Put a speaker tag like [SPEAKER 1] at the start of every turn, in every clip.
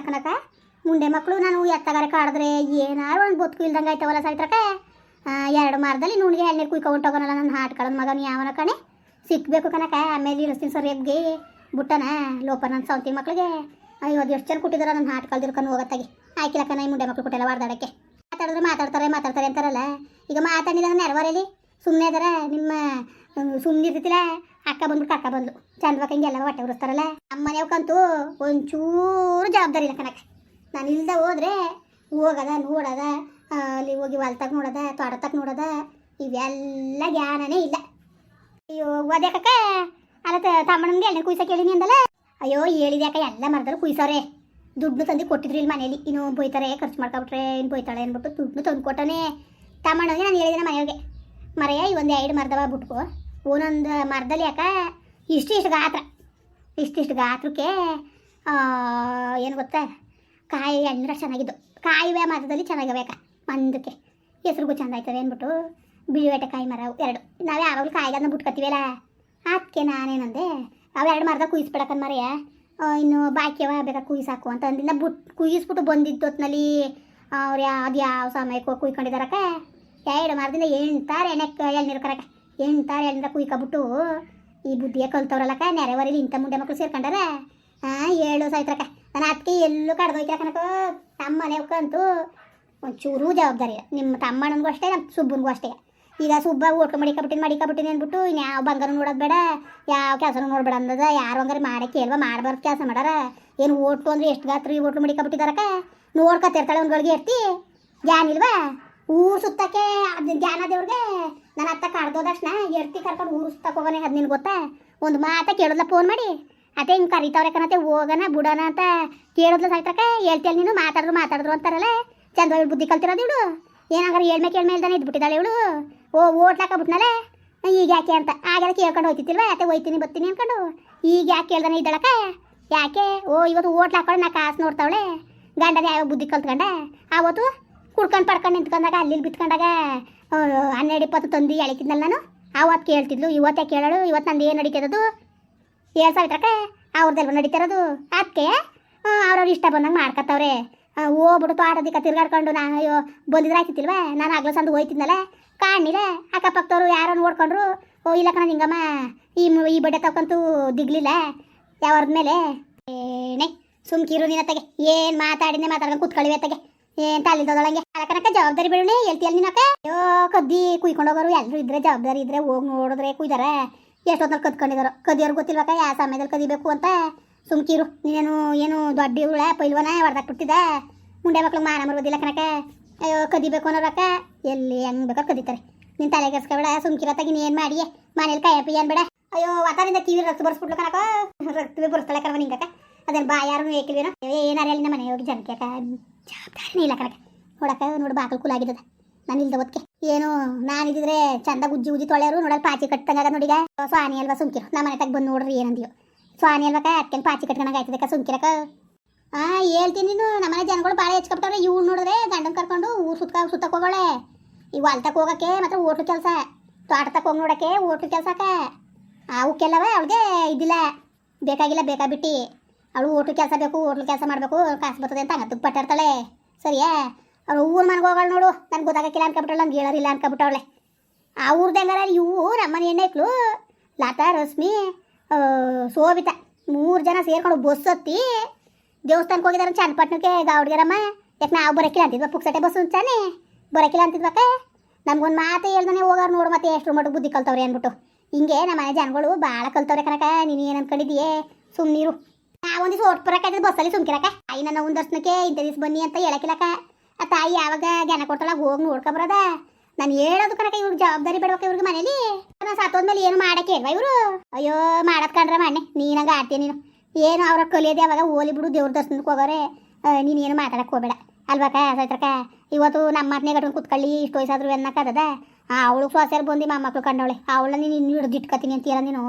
[SPEAKER 1] ಅಲ್ಲ ಮುಂಡೆ ಮಕ್ಕಳು ನಾನು ಎತ್ತಗಾರ ಕಾಡಿದ್ರೆ ಏನಾರು ಒಂದು ಬದುಕು ಇಲ್ದಂಗೆ ಆಯ್ತವಲ್ಲ ಸಾಯ್ತ್ರಕ ಎರಡು ಮಾರದಲ್ಲಿ ನುಣ್ಗೆ ಎಣ್ಣೆ ಕುಯ್ಕೊಂಡು ಹೋಗೋನಲ್ಲ ನನ್ನ ಹಾಟ್ ಕಳದ ಮಗನ ಯಾವನ ಕಣೆ? ಸಿಕ್ಕಬೇಕು ಕನಕ ಆಮೇಲೆ ಇಳಿಸ್ತೀನಿ ಸರಿಯಾಗಿ ಬುಟ್ಟನ ಲೋಪ ನನ್ನ ಸೌತಿ ಮಕ್ಳಿಗೆ. ಅಯ್ಯೋ ಎಷ್ಟು ಜನ ಕೊಟ್ಟಿದ್ರೆ ನನ್ನ ಹಾಟ್ ಕಳ್ದಿರ್ಕೊಂಡು ಹೋಗತ್ತಾಗಿ. ಆಯ್ಕಿಲ್ಲ ಕಣ, ಈ ಮುಂಡೆ ಮಕ್ಳು ಕೊಟ್ಟೆಲ್ಲ ವಾರ್ದಾಡಕ್ಕೆ. ಮಾತಾಡಿದ್ರೆ ಮಾತಾಡ್ತಾರೆ ಮಾತಾಡ್ತಾರೆ ಅಂತಾರಲ್ಲ. ಈಗ ಮಾತಾಡಿದ ನೆರವರಲ್ಲಿ ಸುಮ್ಮನೆ ಅದರ ನಿಮ್ಮ ಸುಮ್ಮನೆ ಇರ್ತಿಲ್ಲ ಅಕ್ಕ ಬಂದ್ಬಿಟ್ಟು ಅಕ್ಕ ಬಂದ್ಲು. ಚಂದ್ರಕ್ಕೆ ಹಿಂಗೆಲ್ಲ ಹೊಟ್ಟೆ ಉರಿಸ್ತಾರಲ್ಲ? ನಮ್ಮ ಮನೆಯವಕ್ಕಂತೂ ಒಂಚೂರು ಜವಾಬ್ದಾರಿ ಇಲ್ಲ ಕಣಕ್ಕೆ. ನಾನು ಇಲ್ದ ಹೋದ್ರೆ ಹೋಗದ, ನೋಡದ ಅಲ್ಲಿ ಹೋಗಿ ಹೊಲ್ತಾಗ ನೋಡದ, ತೋಟದಾಗ ನೋಡದ, ಇವೆಲ್ಲ ಜ್ಞಾನನೇ ಇಲ್ಲ. ಅಯ್ಯೋ ಓದ್ಯಾಕ ಅಲ್ಲ ತಮ್ಮನಿಗೆ ಎಣ್ಣೆ ಕುಯ್ಸಕ್ಕೆ ಹೇಳಿನಿ ಅಂದಲ್ಲ? ಅಯ್ಯೋ ಹೇಳಿದ್ಯಾಕ ಎಲ್ಲ ಮರದಲ್ಲಿ ಕುಯ್ಸವ್ರೆ. ದುಡ್ಡು ತಂದು ಕೊಟ್ಟಿದ್ರು ಇಲ್ಲಿ ಮನೇಲಿ. ಇನ್ನು ಬೈತಾರೆ ಖರ್ಚು ಮಾಡ್ಕೊಬಿಟ್ರೆ ಇನ್ನು ಬೈತಾಳೆ ಅಂದ್ಬಿಟ್ಟು ದುಡ್ಡು ತಂದು ಕೊಟ್ಟನೆ. ತಮ್ಮನಿಗೆ ನಾನು ಹೇಳಿದೆ ಮನೆಯವ್ರಿಗೆ. ಮರೆಯ ಈ ಒಂದು ಎರಡು ಮರದವ ಬಿಟ್ಕೋ. ಒಂದೊಂದು ಮರದಲ್ಲಿ ಯಾಕ ಇಷ್ಟು ಇಷ್ಟು ಗಾತ್ರ, ಇಷ್ಟಿಷ್ಟು ಗಾತ್ರಕ್ಕೆ ಏನು ಗೊತ್ತಾ, ಕಾಯಿ ಅಂದ್ರೆ ಚೆನ್ನಾಗಿದ್ದು. ಕಾಯಿವೆ ಮರದಲ್ಲಿ ಚೆನ್ನಾಗಬೇಕ ಮಂದಕ್ಕೆ. ಹೆಸ್ರಿಗೂ ಚೆಂದ ಆಯ್ತದೆ ಅಂದ್ಬಿಟ್ಟು ಬಿಳಿವೇಟೆ ಕಾಯಿ ಮರ ಎರಡು. ನಾವು ಯಾವಾಗಲೂ ಕಾಯಿಗಳನ್ನ ಬಿಟ್ಕೊತೀವಲ್ಲ ಅದಕ್ಕೆ ನಾನೇನಂದೆ ಎರಡು ಮರದ ಕುಯ್ಸ್ಬಿಡಕನ್ ಮರೆಯ ಇನ್ನು ಬಾಕಿಯವ ಬೇಕಾದ್ರೆ ಕುಯ್ಸಾಕು ಅಂತ ಅಂದಿಂದ ಬುಟ್, ಕುಯ್ಸ್ಬಿಟ್ಟು ಬಂದಿದ್ದು ಹೊತ್ನಲ್ಲಿ ಅವ್ರು ಯಾವ್ದು ಯಾವ ಸಮಯಕ್ಕೆ ಕುಯ್ಕೊಂಡಿದಾರಕ್ಕ ಎರಡು ಮರದಿಂದ ಎಂಟಾರು ಎಣ್ಣೆ, ಎಳ್ನೀರು ಕರಕ. ಎಂಟಾರು ಎಳ್ನೀರ ಕುಯ್ಕೊಬಿಟ್ಟು ಈ ಬುದ್ಧಿಯ ಕಲ್ತವ್ರಲ್ಲಕ್ಕ, ನೆರೆವರಿಲಿ ಇಂಥ ಮುಂದೆ ಮಕ್ಕಳು ಸೇರ್ಕೊಂಡಾರ? ಹಾಂ ಏಳು ಸಾಯ್ತ್ರಕ್ಕ ನನ್ನ ಅದಕ್ಕೆ ಎಲ್ಲೂ ಕಡ್ದೋಯ್ತಿರ ಕನಕ ನಮ್ಮ ಮನೆಯವ್ಕಂತೂ ಒಂಚೂರು ಜವಾಬ್ದಾರಿ ನಿಮ್ಮ ತಮ್ಮಣ್ಣನಿಗೂ ಅಷ್ಟೇ, ನಮ್ಮ ಸುಬ್ಬನಿಗೂ ಅಷ್ಟೇ. ಈಗ ಸುಬ್ಬ ಓಟ್ಲು ಮಡಿಕಬಿಟ್ಟಿನಿ ಮಡಿಕಬಿಟ್ಟಿನಿ ಅಂದ್ಬಿಟ್ಟು ಇನ್ನು ಯಾವ ಬಂಗಾರ ನೋಡೋದು ಬೇಡ, ಯಾವ ಕೆಲಸನೂ ನೋಡ್ಬೇಡ ಅಂದದ. ಯಾರು ಹಂಗಾರೆ ಮಾಡೇ ಕೇಳುವ, ಮಾಡಬಾರ್ದು ಕೆಲಸ ಮಾಡಾರ. ಏನು ಓಟ್ಲು ಅಂದ್ರೆ ಎಷ್ಟು ಗಾತ್ರ ಈ ಓಟ್ಲು ಮಡಿಕಬಿಟ್ಟಿದಾರಕ್ಕ ನೋಡ್ಕೊತಿರ್ತಾಳೆ ಒಂದು ಗಳಿಗೆ ಇರ್ತಿ ಜ್ಞಾನ ಇಲ್ವಾ? ಊರು ಸುತ್ತಕ್ಕೆ ಅದು ಜ್ಞಾನ ದೇವ್ರಿಗೆ ನನ್ನ ಅತ್ತ ಕಡ್ದೋದಕ್ಷಣ ಎರ್ತಿ ಕರ್ಕೊಂಡು ಊರು ಸುತ್ತಕ್ಕೆ ಹೋಗೋಣ ಅದು ನಿನ್ಗೆ ಗೊತ್ತಾ? ಒಂದು ಮಾತ ಕೇಳೋದ್ಲ ಫೋನ್ ಮಾಡಿ. ಅದೇ ಹಿಂಗೆ ಕರಿತಾವ್ರೆ ಕಣತೆ ಹೋಗೋಣ ಬಿಡೋಣ ಅಂತ ಕೇಳೋದ್ಲ ಸಾಯ್ತಕ್ಕ ಹೇಳ್ತೇಳಿ ನೀನು, ಮಾತಾಡಿದ್ರು ಮಾತಾಡಿದ್ರು ಅಂತಾರಲ್ಲ. ಚಂದ್ರವಾಗಿ ಬುದ್ಧಿ ಕಲ್ತಿರೋದು ಇವಳು. ಏನಾಗಾರ ಹೇಳ್ಮೆ ಕೇಳ್ಮೆ ಇಲ್ದಾನೆ ಇದ್ಬಿಟ್ಟಿದ್ದಾಳೆ ಇವಳು. ಓ ಓಟ್ಲಾಕ ಹಾಕಬಿಟ್ನಲ್ಲ ಈಗ ಯಾಕೆ ಅಂತ. ಆಗೆಲ್ಲ ಕೇಳ್ಕೊಂಡು ಹೋಗ್ತಿತ್ತಿಲ್ವ ಅತ್ತೆ, ಹೋಯ್ತೀನಿ, ಬರ್ತೀನಿ ಅನ್ಕೊಂಡು. ಈಗ ಯಾಕೆ ಕೇಳ್ದಾನೆ ಇದ್ದಾಳಕ್ಕ? ಯಾಕೆ? ಓ, ಇವತ್ತು ಓಟ್ಲಾಕೊಂಡು ನಾ ಕಾಸು ನೋಡ್ತಾವಳೆ. ಗಂಡನೇ ಯಾವ ಬುದ್ಧಿ ಕಲ್ತ್ಕೊಂಡೆ? ಆವತ್ತು ಕುಡ್ಕೊಂಡು ಪಡ್ಕೊಂಡು ನಿಂತ್ಕೊಂಡಾಗ ಅಲ್ಲಿ ಬಿತ್ಕೊಂಡಾಗ ಹನ್ನೆರಡು ಇಪ್ಪತ್ತು ತಂದು ಎಳಿತಿದ್ನಲ್ಲ ನಾನು. ಆವತ್ತು ಕೇಳ್ತಿದ್ಲು, ಇವತ್ತೇ ಕೇಳೋಳು ಇವತ್ತು ನಂದು ಏನು ನಡೀತಿರೋದು? ಏಳು ಸಾವಿರಕ್ಕ ಅವ್ರದ್ದೆಲ್ವ ನಡೀತಿರೋದು? ಅದಕ್ಕೆ ಅವ್ರವ್ರು ಇಷ್ಟ ಬಂದಂಗೆ ಮಾಡ್ಕತ್ತವ್ರೆ. ಹೋಗ್ಬಿಟ್ಟು ತೋಟದಿಕ್ಕ ತಿರ್ಗಾಡ್ಕೊಂಡು ನಾನು ಅಯ್ಯೋ, ಬಂದಿದ್ರೆ ಆಯ್ತಿಲ್ವ ನಾನು ಆಗ್ಲೋ ಸಂದು ಹೋಯ್ತಿದ್ನಲ್ಲ ಕಾಣಿಲ್ಲ ಅಕ್ಕಪಕ್ಕದವ್ರು ಯಾರೋ ನೋಡ್ಕೊಂಡ್ರು ಓ, ಇಲ್ಲ ಕಣ ನಿಂಗಮ್ಮ, ಈ ಈ ಬಡ್ಡೆ ತಕ್ಕಂತೂ ದಿಗ್ಲಿಲ್ಲ. ಯಾವ್ರದ ಮೇಲೆ? ಏನೇ, ಸುಮ್ಕಿರು ನಿನ್ನ ತಗೆ ಏನು ಮಾತಾಡಿನೇ ಮಾತಾಡ್ಕೊಂಡು ಕೂತ್ಕೊಳ್ಳಿವೆ ತಗೆ ಏನ್ ತಾಲಿದೊಳಂಗೆ ಕನಕ ಜವಾಬ್ದಾರಿ ಬಿಡೋಣ ಹೇಳ್ತಿಯಲ್ ನಿನಕ ಅಯ್ಯೋ, ಕದ್ದಿ ಕುಯ್ಕೊಂಡೋಗೋರು ಎಲ್ಲರೂ ಇದ್ರೆ, ಜವಾಬ್ದಾರಿ ಇದ್ರೆ ಹೋಗಿ ನೋಡಿದ್ರೆ ಕುಯ್ದಾರ. ಎಷ್ಟೊತ್ತಲ್ಲಿ ಕದ್ಕೊಂಡಿದಾರೋ? ಕದಿಯೋರು ಗೊತ್ತಿಲ್ವಕ್ಕ ಯಾವ ಸಮಯದಲ್ಲಿ ಕದಿಬೇಕು ಅಂತ. ಸುಮ್ಕಿರು, ನೀನೇನು, ಏನು ದೊಡ್ಡ ಇವಳ, ಪೈಲ್ವನ ಹೊಡೆದಾಕ್ಬಿಟ್ಟಿದ್ದ ಮುಂಡೆ ಮಕ್ಳು ಮಾನ ಮರುವುದಿಲ್ಲ ಕನಕ ಅಯ್ಯೋ, ಕದಿಬೇಕು ಅನ್ನೋರಕ್ಕ. ಎಲ್ಲಿ ಹೆಂಗ್ ಬೇಕಾದ್ರೆ ಕದಿತಾರೆ. ನಿನ್ ತಲೆ ಸುಮ್ಕಿರ ಸುಮ್ಕಿರತ್ತಾಗಿ ನೀ ಏನು ಮಾಡಿ ಮನೇಲಿ ಕಾಯಪ್ಪ ಏನ್ ಬೇಡ. ಅಯ್ಯೋ ಅದರಿಂದ ಕಿವಿ ರಕ್ತ ಬರ್ಸ್ಬಿಟ್ಲು ಕನಕ ರಕ್ತ ಬರ್ಸ್ತಾಳೆ ಕರ್ವ ನಿಂಗಕ್ಕ. ಅದನ್ನ ಬಾ ಯಾರು ಏಕಿಲ್ವೇನೋ ಏನಾರ ನಮ್ಮ ಮನೆ ಹೋಗಿ ಜನಕ್ಕೆ ಜವಾಬ್ದಾರಿನೇ ಇಲ್ಲ ಕನಕ ನೋಡಕ್ಕ, ನೋಡು ಬಾಕಲ್ ಕುಲಾಗಿದ್ದದ ನಾನು ಇಲ್ದ ಹೊತ್ಕೆ ಏನು, ನಾನು ನಾನಿದ್ರೆ ಚಂದ ಗುಜ್ಜಿ ಉಜ್ಜಿ ತೊಳೆಯರು, ನೋಡಲ್ ಪಾಚಿ ಕಟ್ಟಂಗಾಗ ನೋಡಿಗ ಸ್ವಾನಿ ಅಲ್ವಾ ಸುಮ್ಕಿರು. ನಮ್ಮ ಮನೆ ತಗ ಬಂದು ನೋಡ್ರಿ ಏನಂದಿಯೋ. ಸ್ವಾನಿ ಅಲ್ವಾಕ ಅಕ್ಕೇನು ಪಾಚಿ ಕಟ್ಕೊಂಡಾಗ ಆಯ್ತದಕ್ಕ ಸುಂಕಿರಕ ಆ, ಹೇಳ್ತೀನಿ ನೀನು ನಮ್ಮನೆ ಜನಗಳು ಭಾಳ ಹೆಚ್ಕೊಬಿಟ್ಟವ್ರೆ ಇವ್ಳು ನೋಡಿದ್ರೆ ಗಂಡನ್ ಕರ್ಕೊಂಡು ಊರು ಸುತ್ತ ಸುತ್ತಕ್ಕೆ ಹೋಗೋಳೆ. ಈ ಹೊಲ್ತಕ್ಕೆ ಹೋಗಕ್ಕೆ ಮತ್ತೆ ಓಟ್ಲು ಕೆಲಸ. ತೋಟಕ್ಕೆ ಹೋಗಿ ನೋಡಕ್ಕೆ ಓಟ್ಲು ಕೆಲಸಕ್ಕ ಅವಕ್ಕೆಲ್ಲವ ಅವಳಿಗೆ ಇದಿಲ್ಲ. ಬೇಕಾಗಿಲ್ಲ, ಬೇಕಾಬಿಟ್ಟು. ಅವಳು ಓಟ್ಲು ಕೆಲಸ ಬೇಕು, ಓಟ್ಲು ಕೆಲಸ ಮಾಡಬೇಕು, ಕಾಸು ಬರ್ತದೆ ಅಂತ ಹಂಗ ಪಟ್ಟಿರ್ತಾಳೆ ಸರಿಯಾ? ಅವಳು ಊರ ಮನೆಗೆ ಹೋಗೋಳು ನೋಡು. ನನ್ಗೆ ಗೊತ್ತಾಗಕ್ಕಿಲ್ಲ ಅನ್ಕೊಬಿಟ್ಟಳು ನಮ್ಗೆ ಹೇಳೋರಿಲ್ಲ ಅನ್ಕೊಬಿಟ್ಟವಳೆ. ಆ ಊರ್ದ ಹೆಂಗಾರ ಇವು ನಮ್ಮನೆ ಹೆಣ್ಣೈಕ್ಳು ಲತಾ, ರಶ್ಮಿ ಶೋಭಿತಾ ಮೂರು ಜನ ಸೇರ್ಕೊಂಡು ಬಸ್ ಹತ್ತಿ ದೇವಸ್ಥಾನಕ್ಕೆ ಹೋಗಿದಾರ ಚನ್ನಪಟ್ಟಣಕ್ಕೆ ಗಾವಡ್ಗೆರಮ್ಮ ಯಾಕೆ ನಾವು ಬರೋಕ್ಕಿಲ್ಲ ಅಂತಿದ್ವ? ಪುಕ್ಸಟೆ ಬಸ್ ಅಂತಾನೆ ಬರೋಕ್ಕಿಲ್ಲ ಅಂತಿದ್ವಕ್ಕ? ನಮ್ಗೊಂದು ಮಾತು ಹೇಳ್ದಾನೆ ಹೋಗೋರು ನೋಡು ಮತ್ತೆ ಎಷ್ಟು ಮಟ್ಟಿಗೆ ಬುದ್ಧಿ ಕಲ್ತವ್ರೆ ಅಂದ್ಬಿಟ್ಟು. ಹಿಂಗೆ ನಮ್ಮ ಮನೆ ಜನಗಳು ಭಾಳ ಕಲ್ತವ್ರೆ ಕನಕ ನೀನು ಏನು ಅನ್ಕೊಂಡಿದೀಯೇ ಸುಮ್ಮನಿರು ನಾವೊಂದು ದಿವಸ ಓಟ್ ಬರೋಕ್ಕಾಯ್ತದೆ ಬಸ್ಸಲ್ಲಿ ಸುಮ್ಕಿರಕ್ಕ. ತಾಯಿ ನನ್ನ ಒಂದು ದರ್ಶನಕ್ಕೆ ಇಂಥ ದಿವಸ ಬನ್ನಿ ಅಂತ ಹೇಳಕ್ಕಿಲ್ಲಕ್ಕ. ಆ ತಾಯಿ ಯಾವಾಗ ಜ್ಞಾನ ಕೊಡ್ತಾಳ ಹೋಗಿ ನೋಡ್ಕೊಬರದ? ನಾನು ಹೇಳೋದು ಕನಕ ಇವ್ರಿಗೆ ಜವಾಬ್ದಾರಿ ಬಿಡ್ಬೇಕು ಇವ್ರಿಗೆ ಮನೇಲಿ. ನಾನು ಸತ್ತೋದ್ಮೇಲೆ ಏನು ಮಾಡಕ್ಕೆ ಇಲ್ವಾ ಇವರು? ಅಯ್ಯೋ, ಮಾಡದ್ ಕಂಡ್ರೆ ಮಣ್ಣೆ ನೀನಂಗ ಆಡ್ತೀಯ ನೀನು. ಏನು ಅವ್ರ ಕಲಿಯೋದು ಯಾವಾಗ ಓಲಿ ಬಿಡು, ದೇವ್ರ ದರ್ಶನಕ್ಕೆ ಹೋಗೋರೆ. ನೀನು ಏನು ಮಾತಾಡಕ್ಕೆ ಹೋಗಬೇಡ. ಅಲ್ವಾಕ ಸೈತ್ರಕ ಇವತ್ತು ನಮ್ಮ ಮಾತನೇ ಕಟ್ಕೊಂಡು ಕುತ್ಕೊಳ್ಳಿ ಇಷ್ಟು ವಯಸ್ಸಾದ್ರು ಅನ್ನಕ್ಕದ ಅವಳು ಫಸರ್ ಬಂದು ಮಕ್ಕಳು ಕಂಡವಳೆ ಅವಳನ್ನ ನೀನು ಇನ್ನು ಹಿಡ್ದು ಇಟ್ಕೊತೀನಿ ಅಂತೀಯಲ್ಲ ನೀನು?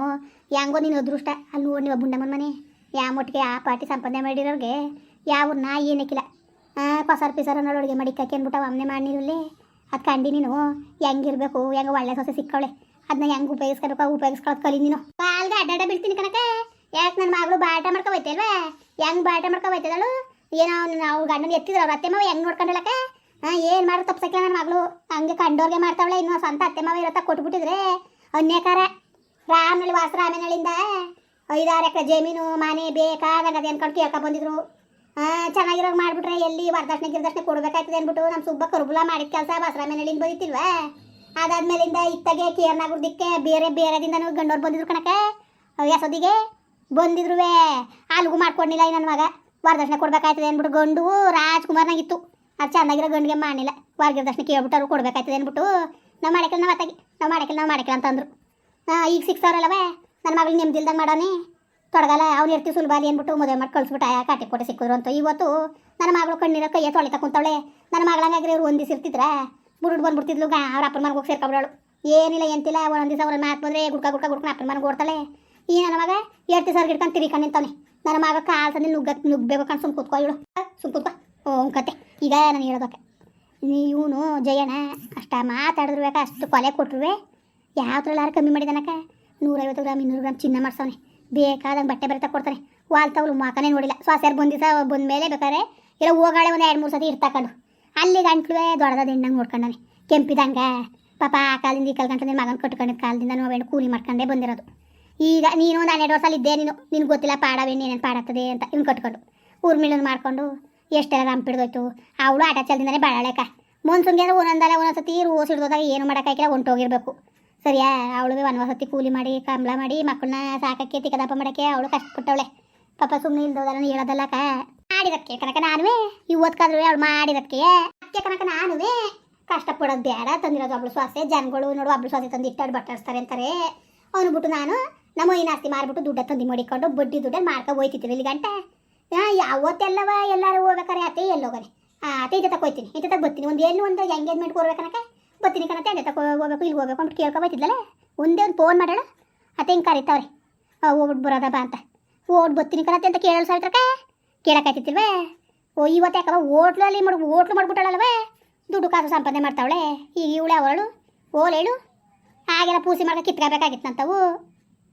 [SPEAKER 1] ಹೆಂಗೋ ನೀನು ಅದೃಷ್ಟ. ಅಲ್ಲಿ ನೋಡಿ ಬುಂಡಮ್ಮನ ಮನೆ. ಯಾವ ಮಟ್ಟಿಗೆ ಆ ಪಾರ್ಟಿ ಸಂಪಾದನೆ ಮಾಡಿರೋರಿಗೆ. ಯಾವ ನಾ ಏನಕ್ಕಿಲ್ಲ ಕೊಸರ್ ಪಿಸರ್ ಅನ್ನೋ ಅಡುಗೆ ಮಡಿಕಕ್ಕೆ ಅಂದ್ಬಿಟ್ಟು ಅಮ್ಮನೆ ಮಾಡಿರಲಿ ಅದು ಕಂಡಿ ನೀನು. ಹೆಂಗಿರ್ಬೇಕು. ಹೆಂಗೆ ಒಳ್ಳೆ ಸೊಸೆ ಸಿಕ್ಕವಳೆ. ಅದನ್ನ ಹೆಂಗೆ ಉಪಯೋಗಿಸ್ಕೊಬೇಕು? ಉಪಯೋಗಿಸ್ಕೊಳ್ಳೋದು ಕಲಿ ನೀನು. ಕಾಲ್ಗೆ ಅಡ್ಡಾಡ ಬೀಳ್ತೀನಿ ಕನಕ ಯಾಕೆ ನನ್ನ ಮಗಳು ಬಾಟ ಮಾಡ್ಕೊ ಹೋಯ್ತಲ್ವಾ ಹೆಂಗ್ ಬಾಟ ಮಾಡ್ಕೊ ಏನೋ ನಾವು ಗಂಡನ ಎತ್ತಿದ್ರು ಅವ್ರ ಅತ್ತೆ ಮಾವ ಹೆಂಗ್ ನೋಡ್ಕೊಂಡಳಕ ಹಾ ಏನ್ ಮಾಡು ತಪ್ಸಕ್ಕೆ ನನ್ನ ಮಗಳು? ಹಂಗೆ ಕಂಡೋರ್ಗೆ ಮಾಡ್ತಾವಳೆ. ಇನ್ನೂ ಸ್ವಂತ ಅತ್ತೆ ಮಾವ ಇರತ್ತ ಕೊಟ್ಬಿಟ್ಟಿದ್ರೆ ಅನ್ಯಕಾರ. ರಾಮನಳ್ಳಿ ವಾಸ ರಾಮನಳ್ಳಿಂದ ಐದಾರು ಎಕರೆ ಜಮೀನು, ಮನೆ ಬೇಕಾದಾಗ ಅದು ಅನ್ಕೊಂಡು ಕೇಳ್ಕೊ ಬಂದಿದ್ರು. ಚೆನ್ನಾಗಿರೋ ಮಾಡ್ಬಿಟ್ರೆ ಎಲ್ಲಿ ವರದಕ್ಷಿಣೆ ಗಿರದಕ್ಷಿಣೆ ಕೊಡ್ಬೇಕಾಯ್ತದೆ ಅಂದ್ಬಿಟ್ಟು ನಮ್ಮ ಸುಬ್ಬ ಕರುಬುಲ ಮಾಡಿದ ಕೆಲಸ ಬಸರಾಮನಹಳ್ಳಿಯಿಂದ ಬಂದಿತ್ತಿಲ್ವಾ ಅದಾದ್ಮೇಲಿಂದ ಇತ್ತಗೆ ಕೇರ್ನಾಗುರ್ದಿಕ್ಕೆ ಬೇರೆ ಬೇರೆದಿಂದನೂ ಗಂಡೋರು ಬಂದಿದ್ರು ಕಣಕ ಯಸೋದಿಗೆ? ಬಂದಿದ್ರುವೆ. ಅಲ್ಗೂ ಮಾಡ್ಕೊಂಡಿಲ್ಲ ನನ್ನ ಮಗ. ವರದಕ್ಷಿಣೆ ಕೊಡ್ಬೇಕಾಯ್ತದೆ ಅಂದ್ಬಿಟ್ಟು ಗಂಡು ರಾಜ್ಕುಮಾರ್ನಾಗಿತ್ತು. ಅದು ಚೆನ್ನಾಗಿರೋ ಗಂಡಿಗೆ ಮಾಡಿಲ್ಲ ಕೇಳ್ಬಿಟ್ಟು ಅವ್ರು ಕೊಡ್ಬೇಕಾಯ್ತದೆ ಅಂದ್ಬಿಟ್ಟು ನಾವು ಮಾಡಕ್ಕಿಲ್ಲ ನಾವು ಅತ್ತಾಗಿ. ನಾವು ಮಾಡಕ್ಕಿಲ್ಲ ನಾವು ಮಾಡಕ್ಕಿಲ್ಲ ಅಂತಂದ್ರು. ಈಗ ಈಗ ಸಿಕ್ಸವ್ರಲ್ಲವೇ ನನ್ನ ಮಗಳು ನೆಮ್ಮದಿಲ್ದಂಗೆ ಮಾಡೋನೆ. ತೊಡಗಲ್ಲ, ಅವ್ನು ಇರ್ತೀವಿ ಸುಲಭಾಲಿ ಅಂದ್ಬಿಟ್ಟು ಮದುವೆ ಮಾಡಿ ಕಳಿಸ್ಬಿಟ್ಟ ಕಾಟಿ ಕೊಟ್ಟೆ ಸಿಕ್ಕಿದ್ರು ಅಂತ. ಇವತ್ತು ನನ್ನ ಮಗಳು ಕೈ ಕೈಯ ತೊಳಿತಾ ಕುಂತವಳೆ. ನನ್ನ ಮಗಳಂಗಾಗ್ರೆ ಇವ್ರು ಒಂದು ದಿವಸ ಇರ್ತಿದ್ರ? ಬುರುಡ್ ಬಂದ್ಬಿಡ್ತಿದ್ಲು ಅವ್ರ ಅಪ್ಪನ ಮನೆಗೆ ಹೋಗಿ ಸೇರ್ಕೊಬಿಡೋಳು. ಏನಿಲ್ಲ, ಎಂತಿಲ್ಲ, ಒಂದೊಂದು ದಿವಸ ಅವ್ರ ಮಾತು ಬಂದ್ರೆ ಗುಡ್ಕ ಗುಡ್ಕ ಗುಡ್ಕ ಅಪ್ಪನ ಮನೆಗೆ ಓಡ್ತಾಳೆ. ಈ ನನ್ನ ಮಗ ಎರಡು ದಿವಸ ಗಿಡ್ಕೊಂಡು ತಿರ್ಕೊಂಡು ನಿಂತವನೆ. ನನ್ನ ಮಗ ಕಾಲ್ ಸಂದಿ ನುಗ್ಗ ನುಗ್ಬೇಕು ಕಣ್, ಸುಮ್ ಕೂತ್ಕೋ ಇವಳು ಸುಮ್ ಕೂತ್ಕೋ. ಓ ಕತೆ. ಈಗ ನಾನು ಹೇಳೋದಕ್ಕೆ ಇವನು ಜಯಣ ಅಷ್ಟ ಮಾತಾಡಿದ್ರು ಅಷ್ಟು ಕೊಲೆ ಕೊಟ್ರುವೆ. ಯಾವ್ದ್ರಲ್ಲಾರು ಕಮ್ಮಿ ಮಾಡಿದನಕ ನೂರೈವತ್ತು ಗ್ರಾಮ್, ಇನ್ನೂರು ಗ್ರಾಮ್ ಚಿನ್ನ ಮಾಡ್ಸವನೆ. ಬೇಕಾದಂಗೆ ಬಟ್ಟೆ ಬರೆ ಕೊಡ್ತಾರೆ ವಾಲ್ತವ್ಳು ಮಾಕನೇ ನೋಡಿಲ್ಲ. ಸ್ವಾಸ್ಯಾರು ಬಂದ ದಿವಸ ಬಂದ ಮೇಲೆ ಬೇಕಾದ್ರೆ ಇಲ್ಲ ಹೋಗಾಳೆ ಒಂದು ಎರಡು ಮೂರು ಸತಿ ಇರ್ತಕೊಂಡು ಅಲ್ಲಿ ಗಂಟ್ಲುವೆ ದೊಡ್ಡದ ಹೆಣ್ಣಂಗೆ ನೋಡ್ಕೊಂಡಾನೆ ಕೆಂಪಿದಂಗೆ. ಪಾಪ ಆ ಕಾಲದಿಂದ ಈ ಕಾಲ ಗಂಟೆ ಮಗನ ಕಟ್ಕೊಂಡಿದ್ದ ಕಾಲದಿಂದ ನಾವು ಹೆಣ್ಣು ಕೂಲಿ ಮಾಡ್ಕೊಂಡೇ ಬಂದಿರೋದು. ಈಗ ನೀನು ಒಂದು ಹನ್ನೆರಡು ವರ್ಷ ಇದ್ದೆ ನೀನು. ನಿನ್ಗೆ ಗೊತ್ತಿಲ್ಲ ಪಾಡವೇನು ಏನೇನು ಪಾಡತ್ತದೆ ಅಂತ ಇವ್ನು ಕಟ್ಕೊಂಡು. ಊರ್ಮಿಳನ್ ಮಾಡ್ಕೊಂಡು ಎಷ್ಟೆಲ್ಲ ರಂಪಿಡ್ದೋಯ್ತು ಅವಳು ಆಟ ಚಲ್ದಿಂದಾನೆ ಬಾಳಳೆಕ. ಮುನ್ಸುಂಗೆ ಒಂದೊಂದಲ್ಲ ಒಂದೊಂದು ಸತಿ ರೋಸ್ ಹಿಡ್ದೋದಾಗ ಏನು ಮಾಡೋಕ್ಕಾಗಿಲ್ಲ ಹೊಂಟೋಗಿರ್ಬೇಕು. ಸರಿಯಾ? ಅವಳಿಗೆ ವನವಸತಿ ಕೂಲಿ ಮಾಡಿ, ಕಂಬಳ ಮಾಡಿ, ಮಕ್ಕಳನ್ನ ಸಾಕಕ್ಕೆ ತಿಕ್ಕದಪ್ಪ ಮಾಡಕ್ಕೆ ಅವಳು ಕಷ್ಟಪಟ್ಟವಳೆ. ಪಾಪ ಸುಮ್ಮನೆ ಇಲ್ದೋದಲ್ಲ ಹೇಳೋದಲ್ಲಕ ಮಾಡಿದಕ್ಕೆ ಕನಕ ನಾನುವೇ? ಇವತ್ಕಾದ್ರೂ ಅವಳು ಮಾಡಿದಕ್ಕೆ? ಅಕ್ಕೆ ಕನಕ ನಾನುವೇ? ಕಷ್ಟಪಡೋದು ಬೇಡ, ತಂದಿರೋದು ಒಬ್ಳು ಸ್ವಾಸೆ ಜನಗಳು ನೋಡು ಒಬ್ಳು ಸ್ವಾಸೆ ತಂದು ಇಟ್ಟಾಡು ಬಟ್ಟಾಡ್ಸ್ತಾರೆ ಅಂತಾರೆ. ಅವನು ಬಿಟ್ಟು ನಾನು ನಮ್ಮ ಈ ಆಸ್ತಿ ಮಾರ್ಬಿಟ್ಟು ದುಡ್ಡ ತಂದು ಮಡಿಕೊಂಡು ಬಡ್ಡಿ ದುಡ್ಡಲ್ಲಿ ಮಾರ್ಕ ಹೋಯ್ತಿದ್ವಿ ಇಲ್ಲಿ ಗಂಟ. ಯಾವತ್ತೆಲ್ಲವ ಎಲ್ಲರೂ ಹೋಗ್ಬೇಕಾರೆ, ಅತ್ತೆ ಎಲ್ಲ ಅತ್ತೆ ಇಂತ ತಗೋಯ್ತೀನಿ ಹೋಯ್ತೀನಿ ತಗ ಬರ್ತೀನಿ. ಒಂದು ಎಲ್ಲಿ ಒಂದು ಎಂಗೇಜ್ಮೆಂಟ್ ಕೊಡ್ಬೇಕನಕ ಬರ್ತೀನಿ ಕಣತೆ ಅದೇ ತಗೋ ಹೋಗ್ಬೇಕು ಇಲ್ಲಿ ಹೋಗ್ಬೇಕು ಅಂತ ಕೇಳ್ಕೊ ಬೈತಿದ್ಲಲ್ಲ ಒಂದೇ ಒಂದು ಫೋನ್ ಮಾಡೋಣ ಅತ್ತೆ ಹಿಂಗೆ ಕರೀತಾವ್ರೆ ಹೋಗ್ಬಿಟ್ಟು ಬರೋದ ಬಾ ಅಂತ. ಓಡ್ ಬರ್ತೀನಿ ಕಣತೆ ಅಂತ ಸಾವಿರ ಸಾವಿತ್ರಕ ಕೇಳಕ್ಕಾಯ್ತಿಲ್ವೇ ಓ, ಇವತ್ತು ಯಾಕವ ಓಟ್ಲಲ್ಲಿ ಮಾಡ್ ಓಟ್ಲು ಮಾಡ್ಬಿಟ್ಟಾಳಲ್ವೇ ದುಡ್ಡು ಕಾಸು ಸಂಪಾದನೆ ಮಾಡ್ತಾವಳೆ? ಈಗ ಇವಳೆ ಅವಳು? ಓಲ್ ಹೇಳು? ಹಾಗೆಲ್ಲ ಪೂಸಿ ಮಾಡ್ಕೊ ಕಿತ್ಕೋಬೇಕಾಗಿತ್ತು ಅಂತವು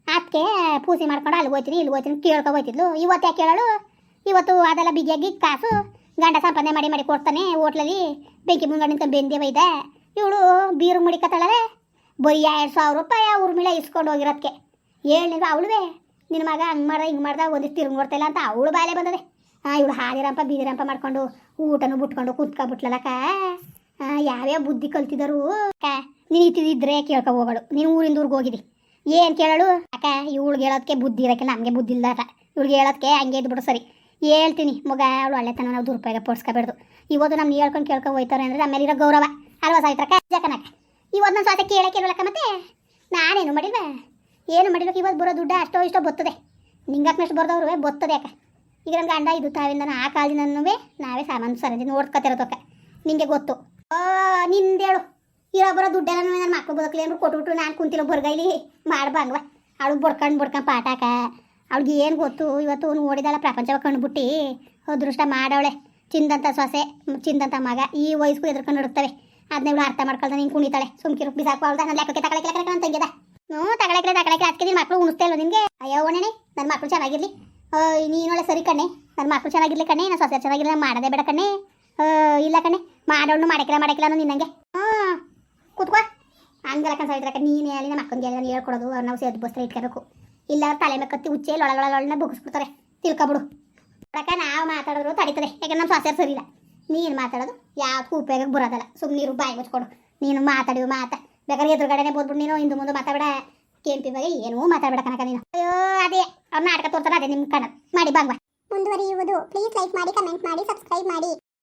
[SPEAKER 1] ಅದಕ್ಕೆ ಪೂಸಿ ಮಾಡ್ಕೊಂಡು ಅಲ್ಲಿ ಹೋಯ್ತೀನಿ ಇಲ್ಲಿ ಹೋಯ್ತೀನಿ ಕೇಳ್ಕೊ ಹೋಯ್ತಿದ್ಲು ಇವತ್ತು ಯಾಕೆ ಕೇಳೋಳು? ಇವತ್ತು ಅದೆಲ್ಲ ಬಿಗಿಯಾಗಿ ಕಾಸು ಗಂಡ ಸಂಪಾದನೆ ಮಾಡಿ ಮಾಡಿ ಕೊಡ್ತಾನೆ ಓಟ್ಲಲ್ಲಿ ಬೆಂಕಿ ಮುಂಗಡಿನ ಬೆಂದೆ ಒಯ್ದ ಇವಳು ಬೀರು ಮುಡಿಕತ್ತಾಳೆ ಬರೀ ಎರಡು ಸಾವಿರ ರೂಪಾಯಿ ಉರ್ಮಿಳ ಇಸ್ಕೊಂಡು ಹೋಗಿರೋದಕ್ಕೆ ಏಳ್ನೂರು ಅವಳುವೆ? ನಿನ್ನ ಮಗ ಹಂಗೆ ಮಾಡ್ದೆ ಹಿಂಗೆ ಮಾಡ್ದೆ ಒಂದಿಷ್ಟು ತಿರುಗಿ ನೋಡ್ತಾಯಿಲ್ಲ ಅಂತ ಅವಳು ಬಾಯಲೆ ಬಂದದೆ. ಹಾಂ ಇವಳು ಹಾದಿರಂಪ ಬೀದಿರಂಪ ಮಾಡ್ಕೊಂಡು ಊಟನೂ ಬಿಟ್ಕೊಂಡು ಕುತ್ಕೊಬಿಟ್ಲಲ್ಲಕ್ಕ ಯಾವ್ಯಾವ ಬುದ್ಧಿ ಕಲ್ತಿದ್ದರು ಅಕ್ಕ, ನೀನು ಇದ್ರೆ ಕೇಳ್ಕೊ ಹೋಗಳು. ನೀನು ಊರಿಂದ ಊರಿಗೆ ಹೋಗಿದ್ದಿ ಏನು ಕೇಳಳು? ಅಕ್ಕ ಇವಳಿಗೆ ಹೇಳೋದಕ್ಕೆ ಬುದ್ಧಿ ಇರೋಕ್ಕೆ ನಮಗೆ ಬುದ್ಧಿ ಇಲ್ಲ ಇವಳು ಹೇಳೋದಕ್ಕೆ ಹಂಗೆ ಇದ್ಬಿಡು ಸರಿ. ಹೇಳ್ತೀನಿ, ಮಗ, ಅವಳು ಒಳ್ಳೆತನ ನಾವು ದುರುಪಯೋಗ ಪಡಿಸ್ಕೋಬೇಡ್ದು. ಇವತ್ತು ನಮ್ಗೆ ಹೇಳ್ಕೊಂಡು ಕೇಳ್ಕೊ ಹೋಯ್ತಾರೆ ಅಂದರೆ ಇರೋ ಗೌರವ. ಅಲ್ವಾ ಸಾಯ್ತ್ರಕ್ಕ ಜಕನಕ ಇವತ್ತು ನನ್ನ ಸ್ವಾತ ಕೇಳಕ್ಕೆ ಇರಲಕ್ಕ ಮತ್ತೆ? ನಾನೇನು ಮಾಡಿಲ್ವ? ಏನು ಮಾಡಿರ್ಬೇಕು ಇವತ್ತು ಬರೋ ದುಡ್ಡ ಅಷ್ಟೋ ಇಷ್ಟೋ ಬತ್ತದೆ. ನಿಂಗಕ್ನಷ್ಟು ಬರ್ದವ್ರು ಬತ್ತದೆ ಅಕ್ಕ. ಈಗ ನಮ್ಗೆ ಗಂಡ ಇದು ತಾವಿಂದ ಆ ಕಾಲದಿಂದನೂ ನಾವೇ ಸಾಮಾನು ಸರಿ ನೋಡ್ಕೊತಿರೋದಕ್ಕ ನಿಂಗೆ ಗೊತ್ತು. ಓ ನಿಂದೇಳು ಇರೋ ಬರೋ ದುಡ್ಡೆಲ್ಲ ನನ್ನ ಮಕ್ಳು ಬದುಕಲಿ ಅಂದ್ರೆ ಕೊಟ್ಬಿಟ್ರು ನಾನು ಕುಂತಿರೋ ಬರ್ಗೈಲಿ ಮಾಡ್ಬಂಗ್ವ ಅವಳು ಬಡ್ಕೊಂಡು ಬಡ್ಕೊಂಡು ಪಾಠಾಕ ಅವ್ಳಿಗೆ ಏನು ಗೊತ್ತು? ಇವತ್ತು ಓಡಿದಾಳ ಪ್ರಪಂಚವ ಕಂಡುಬಿಟ್ಟು ಅದೃಷ್ಟ ಮಾಡವಳೆ. ಚಿಂದಂಥ ಸೊಸೆ ಚಿಂದಂಥ ಮಗ ಈ ವಯಸ್ಸು ಎದುರ್ಕೊಂಡು ಇರ್ತವೆ ಅದನ್ನ ಇವಳು ಅರ್ಥ ಮಾಡ್ಕೊಳ್ದ ನೀನು ಕುಣಿತಾಳೆ. ಸುಮ್ಕಿರು ಬಿಸಾಕು ಅವಳ್ದ ನನ್ನ ಲೆಕ್ಕಕ್ಕೆ ತಗೊಳಕ್ಕೆ ಲೆಕ್ಕ ಅಂತ ತಂಗಿದ ಹ್ಞೂ ತಗೊಳಕ್ಕೆ ತಗೊಳಕ್ಕೆ ಅದಕ್ಕೆ ನಿನ್ನ ಮಕ್ಕಳು ಉಣಿಸ್ತಾ ಇಲ್ವ ನಿಮಗೆ ಅಯ್ಯೋ ಒಣನೆ ನನ್ನ ಮಕ್ಕಳು ಚೆನ್ನಾಗಿರ್ಲಿ. ನೀನೊಳ್ಳೆ ಸರಿ ಕಣ್ಣೆ ನನ್ನ ಮಕ್ಕಳು ಚೆನ್ನಾಗಿರ್ಲಿ ಕಣ್ಣೆ ನಾನು ಸೊಸೆ ಚೆನ್ನಾಗಿರ್ಲಿ ಮಾಡೋದೇ ಬೇಡ ಕಣ್ಣೆ ಇಲ್ಲ ಕಣ್ಣೆ ಮಾಡೋಣ ಮಾಡಕ್ಕಿಲ್ಲ ಮಾಡಕ್ಕಿಲ್ಲ ಅನ್ನೋ ನಿನ್ನಂಗೆ. ಹ್ಞೂ, ಕೂತ್ಕೋ. ಹಂಗಲ್ಲ ಕಣ್ ಸಾವಿತ್ರಕ್ಕ ನೀನೇ ಅಲ್ಲಿ ನಮ್ಮ ಎಲ್ಲ ಹೇಳ್ಕೊಡೋದು ಅವ್ರು ನಾವು ಬಸ್ತ್ರ ಇಟ್ಕೋಬೇಕು. ಇಲ್ಲ, ಅವ್ರು ತಲೆ ಮೇಲೆ ಕತ್ತಿ ಉಚ್ಚೆಯಲ್ಲಿ ಬುಗಿಸ್ಬಿಡ್ತಾರೆ. ತಿಳ್ಕೊಬಿಡು. ಅಕ್ಕ ನಾವು ಮಾತಾಡೋದು ತಡೀತದೆ. ಯಾಕಂದ್ರೆ ನಮ್ಮ ಸೊಸೆ ಸರಿ ಇಲ್ಲ. ನೀನು ಮಾತಾಡೋದು ಯಾವ್ದಕ್ಕೂ ಉಪಯೋಗಕ್ಕೆ ಬರೋದಲ್ಲ. ಸುಮ್ಮನೆ ಬಾಯಿ ಮುಚ್ಕೊಡು. ನೀನು ಮಾತಾಡಿವು ಮಾತ. ಬೇಕಾದ್ರೆ ಎದುರುಗಡೆನೆ ಬೋದ್ಬಿಟ್ಟು ನೀನು, ಹಿಂದೆ ಮುಂದೆ ಮಾತಾಡ ಕೆಂಪಿ ಬಗ್ಗೆ ಏನೂ ಮಾತಾಡಬೇಡ ಕನಕ ನೀನು. ಅಯ್ಯೋ, ಅದೇ. ಅವ್ರು ನಾಟಕ ತೋರ್ತಾರೆ ಅದೇ ನಿಮ್ಮ ಕಣ ಮಾಡಿ, ಬಾಂಗ್ವಾ.
[SPEAKER 2] ಮುಂದುವರಿಯುವುದು. ಪ್ಲೀಸ್ ಲೈಕ್ ಮಾಡಿ ಕಮೆಂಟ್ ಮಾಡಿ ಸಬ್ಸ್ಕ್ರೈಬ್ ಮಾಡಿ.